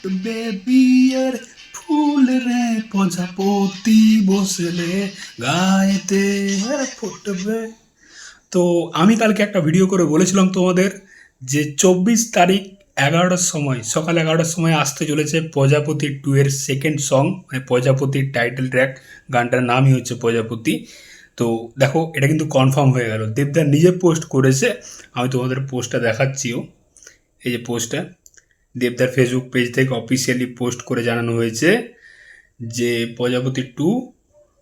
ফুটবে বিয়ের ফুল রে, প্রজাপতি বসলে আর ফুটবে। তো আমি কালকে একটা ভিডিও করে বলেছিলাম তোমাদের যে চব্বিশ তারিখ এগারোটার সময়, সকাল এগারোটার সময় আসতে চলেছে প্রজাপতি টু এর সেকেন্ড সং মানে প্রজাপতির টাইটেল ট্র্যাক গানটার নামই হচ্ছে প্রজাপতি। তো দেখো, এটা কিন্তু কনফার্ম হয়ে গেল। দেবদার নিজে পোস্ট করেছে, আমি তোমাদের পোস্টটা দেখাচ্ছিও। এই যে পোস্টটা দেবদার ফেসবুক পেজ থেকে অফিসিয়ালি পোস্ট করে জানানো হয়েছে যে প্রজাপতি টু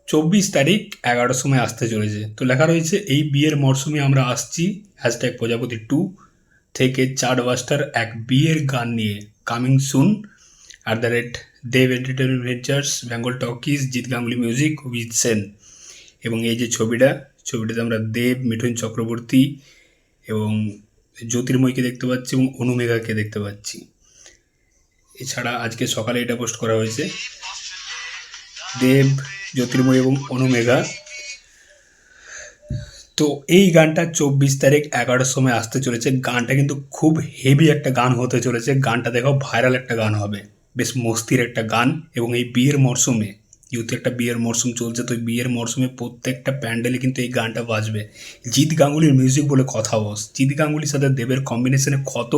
চব্বিশ তারিখ এগারোটার সময় আসতে চলেছে। তো লেখা রয়েছে, এই বিয়ের মরশুমে আমরা আসছি হ্যাশট্যাগ প্রজাপতি টু থেকে চার বাস্টার এক বিয়ের গান নিয়ে। Coming soon at the rate Dev entertainment ventures Bengal talkies Jeet Ganguly music with Sen এবং এই যে ছবিটা, ছবিটাতে আমরা দেব, মিঠুন চক্রবর্তী এবং জ্যোতির্ময়কে দেখতে পাচ্ছি এবং অনুমেঘাকে দেখতে পাচ্ছি। এছাড়া আজকে সকালে এটা পোস্ট করা হয়েছে। দেব, জ্যোতির্ময় এবং অনুমেঘা। তো এই গানটা চব্বিশ তারিখ এগারোটার সময় আসতে চলেছে। গানটা কিন্তু খুব হেভি একটা গান হতে চলেছে। গানটা দেখো ভাইরাল একটা গান হবে। বেশ মস্তির একটা গান এবং এই বিয়ের মরশুমে যেহেতু একটা বিয়ের মরশুম চলছে, তো বিয়ের মরশুমে প্রত্যেকটা প্যান্ডেলে কিন্তু এই গানটা বাজবে। জিৎ গাঙ্গুলির মিউজিক বলে কথা বস। জিৎ গাঙ্গুলির সাথে দেবের কম্বিনেশনে কত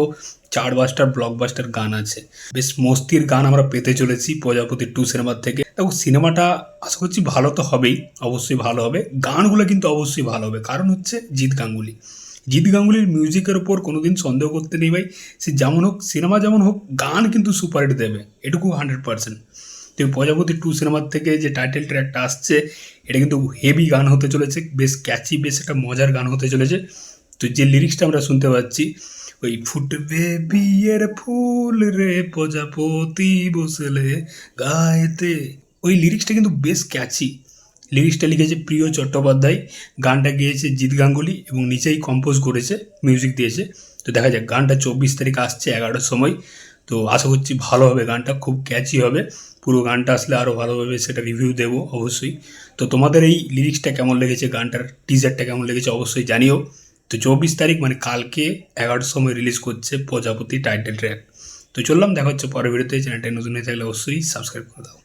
চার বাস্টার ব্লকবাস্টার গান আছে। বেশ মস্তির গান আমরা পেতে চলেছি প্রজাপতি টু সিনেমার থেকে। দেখো সিনেমাটা আশা করছি ভালো তো হবেই, অবশ্যই ভালো হবে। গানগুলো কিন্তু অবশ্যই ভালো হবে। কারণ হচ্ছে জিৎ গাঙ্গুলি। জিৎ গাঙ্গুলির মিউজিকের ওপর কোনোদিন সন্দেহ করতে নেই ভাই। সে যেমন হোক সিনেমা যেমন হোক, গান কিন্তু সুপারহিট দেবে। এটুকু হান্ড্রেড পার্সেন্ট তো প্রজাপতি টু সিনেমার থেকে যে টাইটেল ট্র্যাকটা আসছে, এটা কিন্তু হেভি গান হতে চলেছে, বেশ ক্যাচি বেশ একটা মজার গান হতে চলেছে। তো যে লিরিক্সটা আমরা শুনতে পাচ্ছি, ওই ফুটবে বিয়ের ফুল রে প্রজাপতি বসলে গায়েতে। ওই লিরিক্সটা কিন্তু বেশ ক্যাচি লিরিক্সটা লিখেছে প্রিয় চট্টোপাধ্যায়, গানটা গেয়েছে জিৎ গাঙ্গুলি এবং নিচেই কম্পোজ করেছে মিউজিক দিয়েছে। তো দেখা যাক, গানটা চব্বিশ তারিখ আসছে, এগারোটার সময়। তো আশা করছি ভালো হবে, গানটা খুব ক্যাচি হবে। পুরো গানটা আসলে আরও ভালোভাবে সেটা রিভিউ দেব অবশ্যই। তো তোমাদের এই লিরিক্সটা কেমন লেগেছে, গানটার টিজারটা কেমন লেগেছে অবশ্যই জানিও। তো চব্বিশ তারিখ মানে কালকে এগারোটার সময় রিলিজ করছে প্রজাপতি টাইটেল ট্র্যাক তো চললাম, দেখা হচ্ছে পরের ভিডিওতে চ্যানেলটা নতুন হয়ে থাকলে অবশ্যই সাবস্ক্রাইব করে দাও।